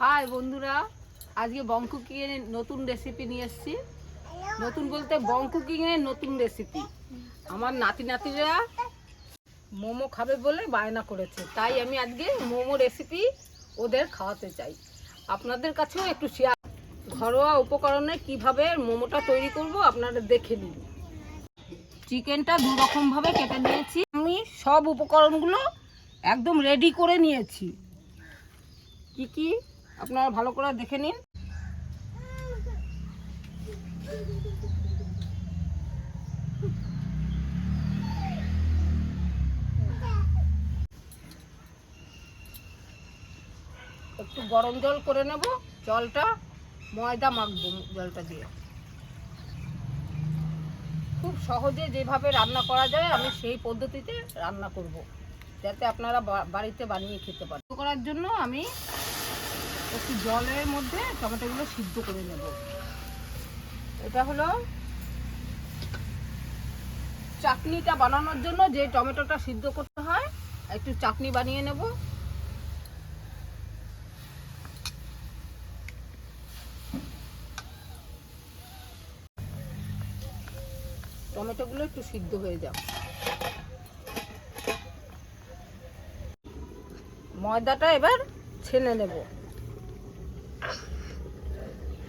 High বন্ধুরা, আজকে বং cooking এর নতুন রেসিপি নিয়ে এসেছি। নতুন বলতে বং কুকিং এর নতুন রেসিপি আমার নাতি নাতিরা মোমো খাবে বলে বায়না করেছে। তাই আমি আজকে মোমো রেসিপি ওদের খাওয়াতে চাই। আপনাদের কাছেও একটু শেয়ার ঘরোয়া উপকরণে কীভাবে মোমোটা তৈরি করব আপনারা দেখে নিন। চিকেনটা দু রকমভাবে কেটে নিয়েছি। আমি সব উপকরণগুলো একদম রেডি করে নিয়েছি। কি কি? আপনারা ভালো করে দেখে নিন। একটু গরম জল করে নেব, জলটা, ময়দা মাখবো জলটা দিয়ে। খুব সহজে যেভাবে রান্না করা যায়, আমি সেই পদ্ধতিতে রান্না করব, যাতে আপনারা বাড়িতে বানিয়ে খেতে পারেন। করার জন্য আমি একটু জলের মধ্যে টমেটোগুলো সিদ্ধ করে নেব। এটা হলো চাটনিটা বানানোর জন্য যে টমেটোটা সিদ্ধ করতে হয়, একটু চাটনি বানিয়ে নেব। টমেটোগুলো একটু সিদ্ধ হয়ে যাবে ময়দাটা এবার ছেনে নেব।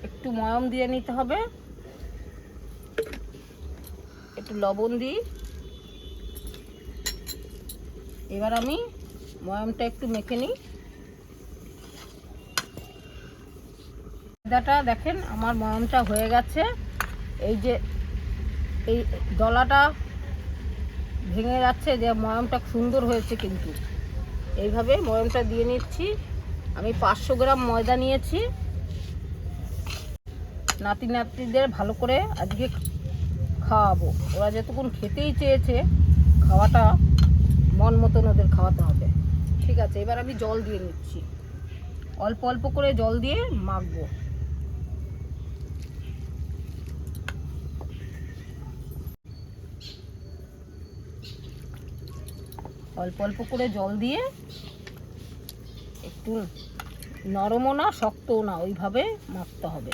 একটু ময়ম দিয়ে নিতে হবে। একটু লবণ দিই। এবার আমি ময়মটা একটু মেখে নিই। ময়দাটা দেখেন, আমার ময়মটা হয়ে গেছে। এই যে, এই দলাটা ভেঙে যাচ্ছে যে ময়মটা সুন্দর হয়েছে কিন্তু। এইভাবে ময়মটা দিয়ে নিচ্ছি। আমি পাঁচশো গ্রাম ময়দা নিয়েছি। নাতি নাতিদের ভালো করে আজকে খাওয়াবো। ওরা যতক্ষণ খেতেই চেয়েছে, খাওয়াটা মন মতন ওদের খাওয়াতে হবে। ঠিক আছে, এবার আমি জল দিয়ে নিচ্ছি। অল্প অল্প করে জল দিয়ে মাখবো। অল্প অল্প করে জল দিয়ে একটু নরমও না, শক্তও না, ওইভাবে মাখতে হবে।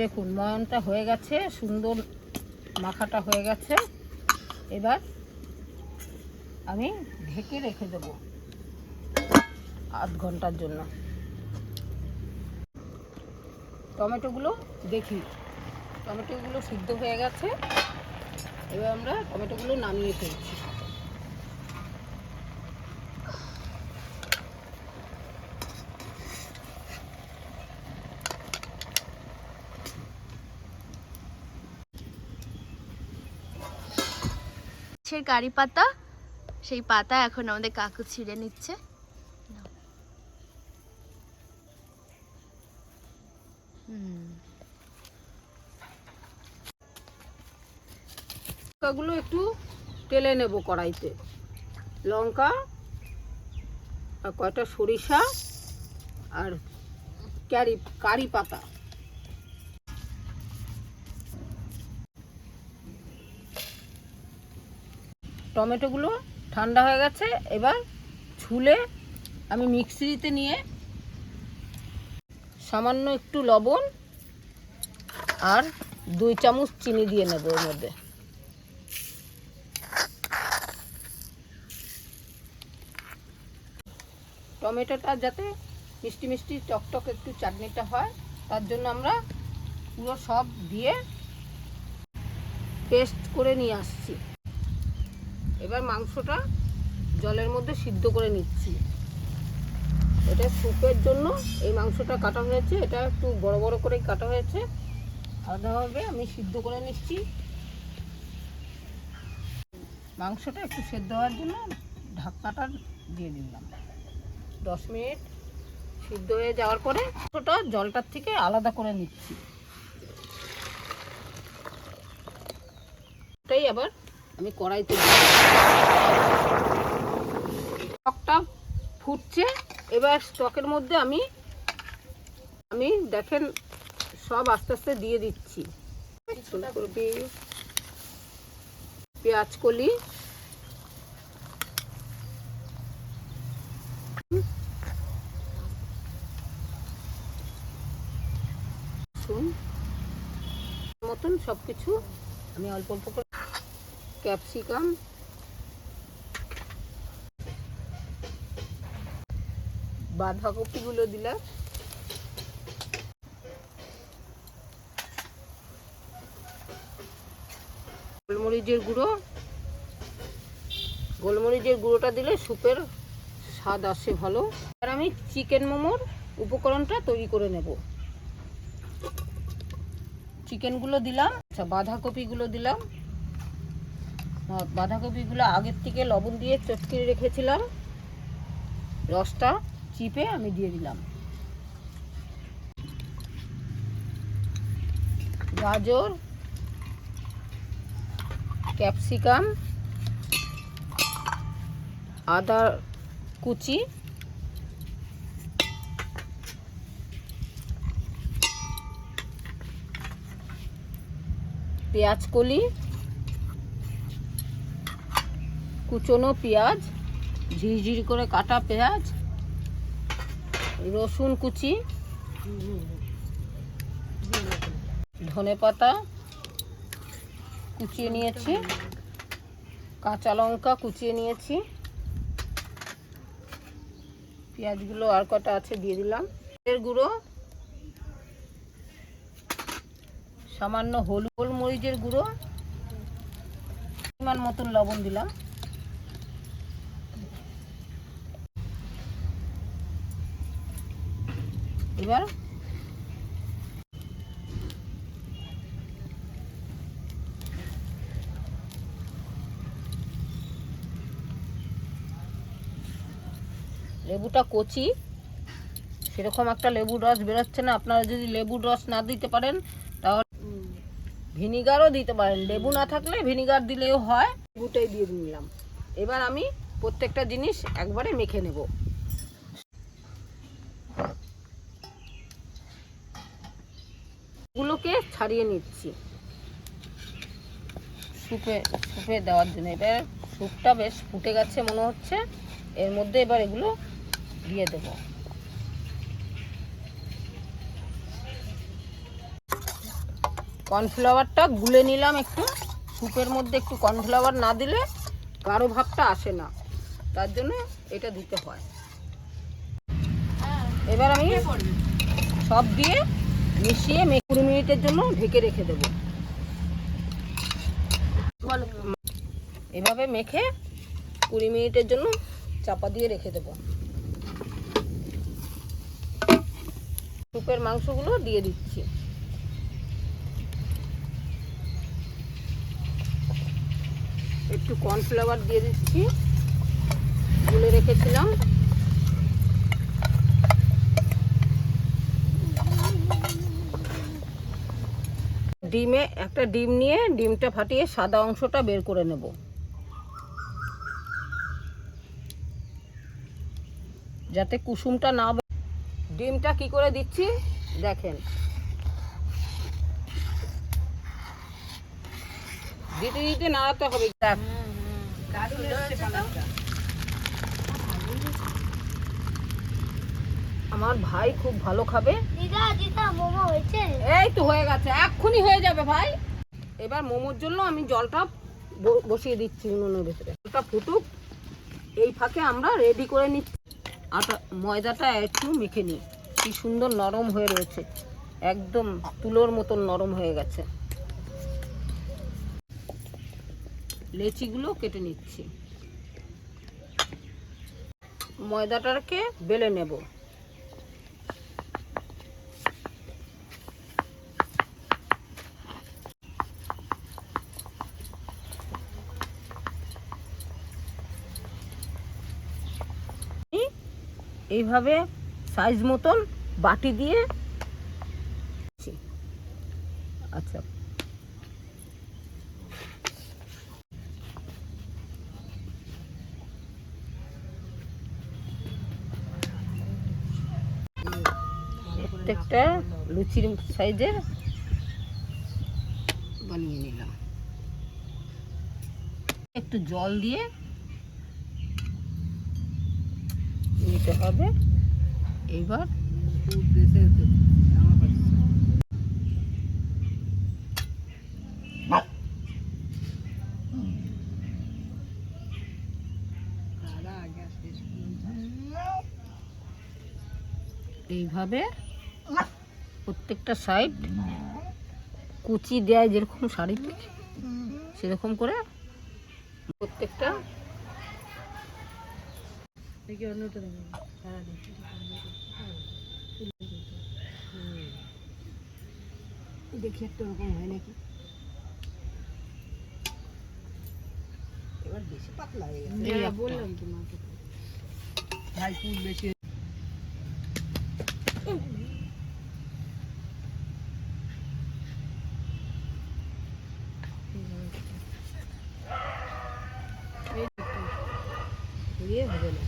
দেখুন, ময়নটা হয়ে গেছে, সুন্দর মাখাটা হয়ে গেছে। এবার আমি ঢেকে রেখে দেবো আধ ঘণ্টার জন্য। টমেটোগুলো দেখি। টমেটোগুলো সিদ্ধ হয়ে গেছে। এবার আমরা টমেটোগুলো নামিয়ে ফেলছি। কারি পাতা সেই পাতা এখন আমাদের কাকু ছিঁড়ে নিচ্ছে। লঙ্কাগুলো একটু তেলে নেব কড়াইতে। লঙ্কা আর কয়টা সরিষা আর ক্যারি, কারি পাতা। টমেটোগুলো ঠান্ডা হয়ে গেছে, এবার ছুলে আমি মিক্সিতে নিয়ে সামান্য একটু লবণ আর দুই চামচ চিনি দিয়ে নেব এর মধ্যে। টমেটোটা যাতে মিষ্টি মিষ্টি টকটক একটু চাটনিটা হয়, তার জন্য আমরা পুরো সব দিয়ে পেস্ট করে নিয়ে আসছি। এবার মাংসটা জলের মধ্যে সিদ্ধ করে নিচ্ছি। এটা স্যুপের জন্য এই মাংসটা কাটা হয়েছে, এটা একটু বড় বড় করে কাটা হয়েছে। আলাদাভাবে আমি সিদ্ধ করে নিচ্ছি। মাংসটা একটু সেদ্ধ হওয়ার জন্য ঢাকনাটা দিয়ে দিলাম। দশ মিনিট সিদ্ধ হয়ে যাওয়ার পরে ওটা জলটার থেকে আলাদা করে নিচ্ছি। ওটাই আবার আমি কড়াইতে দিয়ে স্টকটা ফুটছে। এবার স্টকের মধ্যে আমি আমি দেখেন সব আস্তে আস্তে দিয়ে দিচ্ছি। ফুলকপি, পেঁয়াজ কলি শুন মতন সব কিছু আমি অল্প অল্প করে ক্যাপসিকাম। বাঁধাকপিগুলো দিলাম। গোলমরিচের গুঁড়ো। গোলমরিচের গুঁড়োটা দিলে স্যুপের স্বাদ আসে ভালো। আর আমি চিকেন মোমোর উপকরণটা তৈরি করে নেব। চিকেনগুলো দিলাম আচ্ছা বাঁধাকপিগুলো দিলাম। বাঁধাকপিগুলো আগের থেকে লবণ দিয়ে চটকে রেখেছিলাম। রসটা চিপে আমি দিয়ে দিলাম। গাজর, ক্যাপসিকাম, আদা কুচি পেঁয়াজ কলি, কুচনো পেঁয়াজ, ঝিরঝির করে কাটা পেঁয়াজ, রসুন কুচি, ধনে পাতা কুচিয়ে নিয়েছি, কাঁচা লঙ্কা কুচিয়ে নিয়েছি। পেঁয়াজগুলো আর কটা আছে দিয়ে দিলাম। এর গুঁড়ো সামান্য হলুদ গোলমরিচের গুঁড়ো, পরিমাণ মতন লবণ দিলাম। এবার লেবুটা কচি। সেরকম একটা লেবুর রস বেরোচ্ছে না। আপনারা যদি লেবুর রস না দিতে পারেন ভিনিগারও দিতে পারেন। লেবু না থাকলে ভিনিগার দিলেও হয়। লেবুটাই দিয়ে নিলাম। এবার আমি প্রত্যেকটা জিনিস একবারে মেখে নেব। গুলোকে ছাড়িয়ে নিচ্ছি। সুপে সুপে দেওয়ার জন্য। এবার স্যুপটা বেশ ফুটে গেছে মনে হচ্ছে। এর মধ্যে এবার এগুলো দিয়ে দেব। কর্নফ্লাওয়ারটা গুলে নিলাম একটু। স্যুপের মধ্যে একটু কর্নফ্লাওয়ার না দিলে গাঢ় ভাবটা আসে না। তার জন্য এটা দিতে হয়। এবার আমি সব দিয়ে মিশিয়ে কুড়ি মিনিটের জন্য ঢেকে রেখে দেবো। এভাবে মেখে কুড়ি মিনিটের জন্য চাপা দিয়ে রেখে দেব। স্যুপের মাংসগুলো দিয়ে দিচ্ছি। একটু কর্নফ্লাওয়ার দিয়ে দিচ্ছি। গুলে রেখেছিলাম। ডিমে একটা ডিম নিয়ে ডিমটা ফাটিয়ে সাদা অংশটা বের করে নেব। যাতে কুসুমটা না ডিমটা কি করে দিচ্ছি? দেখেন। দিতে দিতে নাড়াতে হবে। আমার ভাই খুব ভালো খাবে। দিদা দিদা মোমো হয়েছে। এই তো হয়ে গেছে এক্ষুনি হয়ে যাবে ভাই। এবার মোমোর জন্য আমি জলটা ব- বসিয়ে দিচ্ছি উনুনের ভেতরে। জলটা ফুটুক এই ফাঁকে আমরা রেডি করে নিচ্ছি। আটা ময়দাটা একটু মেখে নিই। কি সুন্দর নরম হয়ে রয়েছে। একদম তুলোর মতন নরম হয়ে গেছে। লেচিগুলো কেটে নিচ্ছি। ময়দাটাকে বেলে নেব। এইভাবে সাইজ মতন বাটি দিয়ে আচ্ছা প্রত্যেকটা লুচির সাইজের বানিয়ে নিলাম। একটু জল দিয়ে নিতে হবে। এইবার এইভাবে প্রত্যেকটা সাইড কুচি দেয় যেরকম শাড়িতে সেরকম করে প্রত্যেকটা দেখি একটা ওরকম হয় নাকি? এবার বেশি পাতলা হয়ে গেছে। বললাম তোমাকে। ভাই ফুল বেশি দিয়ে হবে না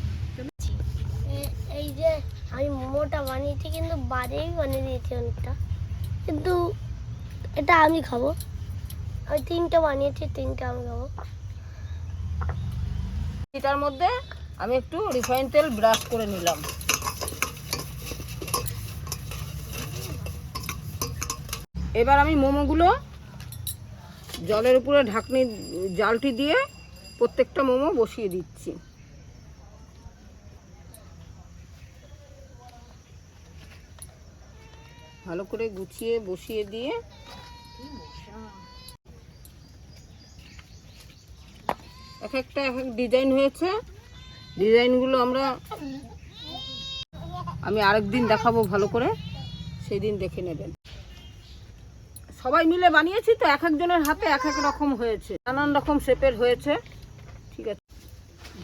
এই যে আমি মোমোটা বানিয়েছি কিন্তু বাজেই বানিয়ে দিয়েছি অনেকটা। কিন্তু এটা আমি খাব। আমি তিনটা বানিয়েছি তিনটা আমি খাব। এটার মধ্যে আমি একটু রিফাইন তেল ব্রাশ করে নিলাম। এবার আমি মোমোগুলো জলের উপরে ঢাকনি জালটি দিয়ে প্রত্যেকটা মোমো বসিয়ে দিচ্ছি। ভালো করে গুছিয়ে, বসিয়ে দিয়ে। এক একটা এক এক ডিজাইন হয়েছে। ডিজাইনগুলো আমরা আমি আরেক দিন দেখাবো ভালো করে। সেই দিন দেখে নেবেন। সবাই মিলে বানিয়েছি তো, এক একজনের হাতে এক এক রকম হয়েছে। নানান রকম শেপের হয়েছে। ঠিক আছে।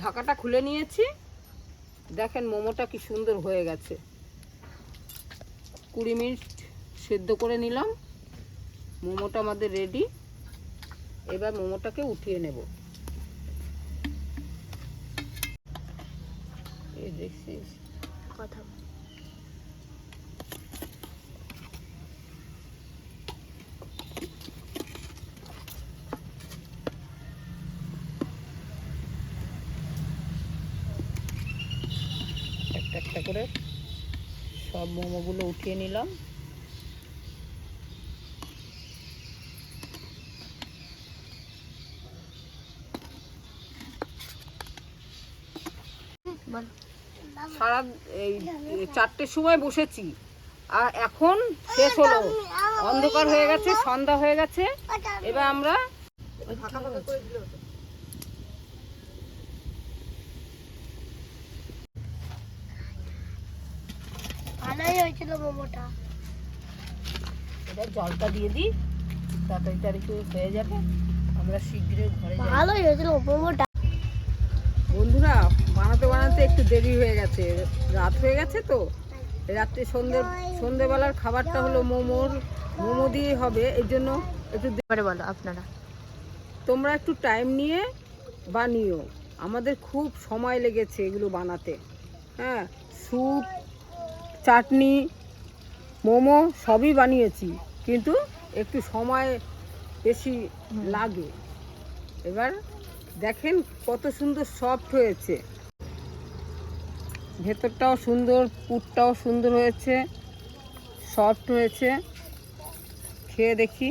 ঢাকাটা খুলে নিয়েছি। দেখেন মোমোটা কি সুন্দর হয়ে গেছে। কুড়ি মিনিট সেদ্ধ করে নিলাম। মোমোটা আমাদের রেডি এবার মোমোটাকে উঠিয়ে নেব। দেখছিস কথা। একটা একটা করে সব মোমোগুলো উঠিয়ে নিলাম। সারা এই চারটের সময় বসেছি। আর এখন শেষ হলো। অন্ধকার হয়ে গেছে সন্ধ্যা হয়ে গেছে। এবার আমরা ভালোই হয়েছিল মোমোটা। এবার জলটা দিয়ে দিই তাড়াতাড়ি তাড়াতাড়ি হয়ে যাবে আমরা শীঘ্রই ঘরে যাই। ভালোই হয়েছিল মোমোটা। বন্ধুরা বানাতে বানাতে একটু দেরি হয়ে গেছে রাত হয়ে গেছে তো? রাত্রে সন্ধে সন্ধেবেলার খাবারটা হলো মোমোর মোমো দিয়ে হবে এই জন্য একটু দে- বলো আপনারা। তোমরা একটু টাইম নিয়ে বানিও। আমাদের খুব সময় লেগেছে এগুলো বানাতে। হ্যাঁ স্যুপ চাটনি, মোমো সবই বানিয়েছি। কিন্তু একটু সময় বেশি লাগে। এবার দেখেন কত সুন্দর সফট হয়েছে। ভেতরটাও সুন্দর, পুরটাও সুন্দর হয়েছে সফট হয়েছে। খেয়ে দেখি।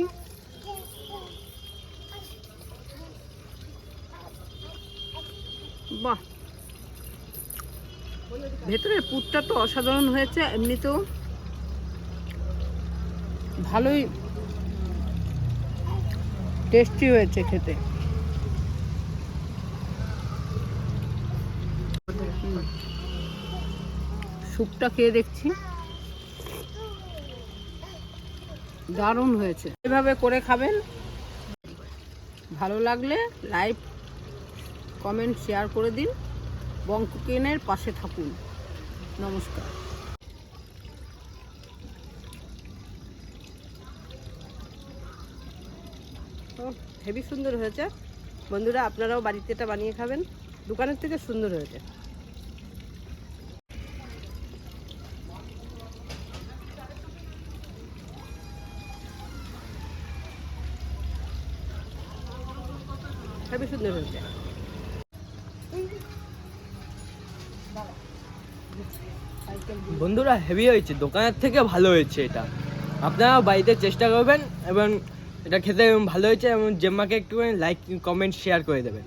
বাহ! ভেতরের পুরটা তো অসাধারণ হয়েছে, এমনিতেও ভালোই টেস্টি হয়েছে খেতে। স্যুপটা খেয়ে দেখছি। দারুণ হয়েছে। এভাবে করে খাবেন। ভালো লাগলে লাইক, কমেন্ট, শেয়ার করে দিন। বঙ্কুকেনের পাশে থাকুন। নমস্কার। হেভি সুন্দর হয়েছে। বন্ধুরা, আপনারাও বাড়িতে এটা বানিয়ে খাবেন। দোকানের থেকে সুন্দর হয়েছে। হেভি সুন্দর হয়েছে। বন্ধুরা হেভি হয়েছে। দোকানের থেকে ভালো হয়েছে এটা। আপনারা বাড়িতে চেষ্টা করবেন এবং এটা খেতে ভালো হয়েছে এবং জেম্মাকে একটু লাইক কমেন্ট শেয়ার করে দেবেন।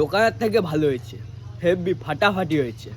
দোকানের থেকে ভালো হয়েছে। হেভি ফাটাফাটি হয়েছে।